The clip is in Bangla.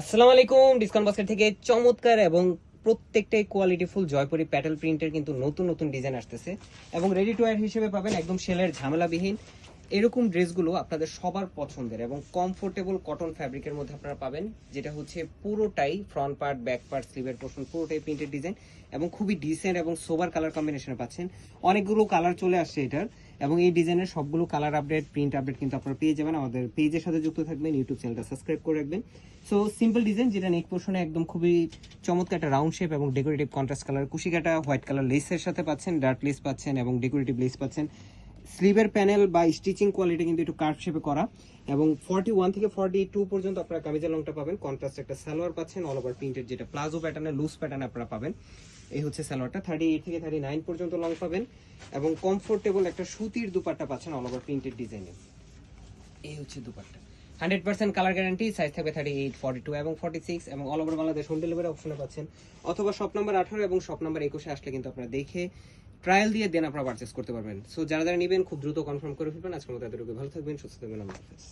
আসসালামু আলাইকুম ডিসকাউন্ট বাস্কেট থেকে চমৎকার এবং প্রত্যেকটাই কোয়ালিটি ফুল জয়পুরি প্যাটেল প্রিন্টের কিন্তু নতুন নতুন ডিজাইন আসতেছে। এবং রেডি টু ওয়্যার হিসেবে পাবেন একদম সেলের ঝামেলাবিহীন এরকম ড্রেসগুলো আপনাদের সবার পছন্দের এবং কমফোর্টেবল কটন ফ্যাব্রিকের মধ্যে আপনারা পাবেন, যেটা হচ্ছে পুরোটাই ফ্রন্ট পার্ট ব্যাক পার্ট স্লিভের পোর্শন পুরোটাই প্রিন্টেড ডিজাইন এবং খুবই ডিসেন্ট এবং সোবার কালার কম্বিনেশনে পাচ্ছেন। অনেকগুলো কালার চলে আসছে এটার এবং এই ডিজাইনের সবগুলো কালার আপডেট প্রিন্ট আপডেট কিন্তু আপনারা পেয়ে যাবেন। আমাদের পেজের সাথে যুক্ত থাকবেন ইউটিউব চ্যানেলটা সাবস্ক্রাইব করে রাখবেন। সো সিম্পল ডিজাইন যেটা নেক পোর্শনে একদম খুবই চমৎকার একটা রাউন্ড শেপ এবং ডেকোরেটিভ কন্ট্রাস্ট কালার কুশিকাটা হোয়াইট কালার লেসের সাথে পাচ্ছেন ডার্ক লেস পাচ্ছেন এবং ডেকোরেটিভ লেস পাচ্ছেন। স্লিভের প্যানেল বা স্টিচিং কোয়ালিটি কিন্তু একটু কার্ভ শেপে করা। এবং ফর্টি ওয়ান থেকে ফর্টি টু পর্যন্ত আপনারা কামিজের লংটা পাবেন। কন্ট্রাস্ট একটা সালোয়ার পাচ্ছেন অল ওভার প্রিন্টেড যেটা প্লাজো প্যাটার্নের লুজ প্যাটার্ন আপনারা পাবেন। এই হচ্ছে সালোয়ারটা। থার্টি এইট থেকে থার্টি নাইন পর্যন্ত লং পাবেন। এবং কমফোর্টেবল একটা সুতির দুপাট্টা পাচ্ছেন অল ওভার প্রিন্টেড ডিজাইনে এই হচ্ছে dupatta. Hundred percent colour guarantee size থাকবে থার্টি এইট ফর্টি টু এবং ফর্টি সিক্স এবং all over Bangladesh home delivery অপশনে পাচ্ছেন। অথবা শপ নাম্বার আঠারো এবং শপ নাম্বার একুশে আসলে কিন্তু আপনারা দেখে ট্রায়াল দিয়ে দেন আপনারা পারচেস করতে পারবেন। সো যারা যারা নেবেন, খুব দ্রুত কনফার্ম করে ফেলবেন। আজকের মতো এতটুকু ভালো থাকবেন, সুস্থ থাকবেন। আল্লাহ হাফেজ।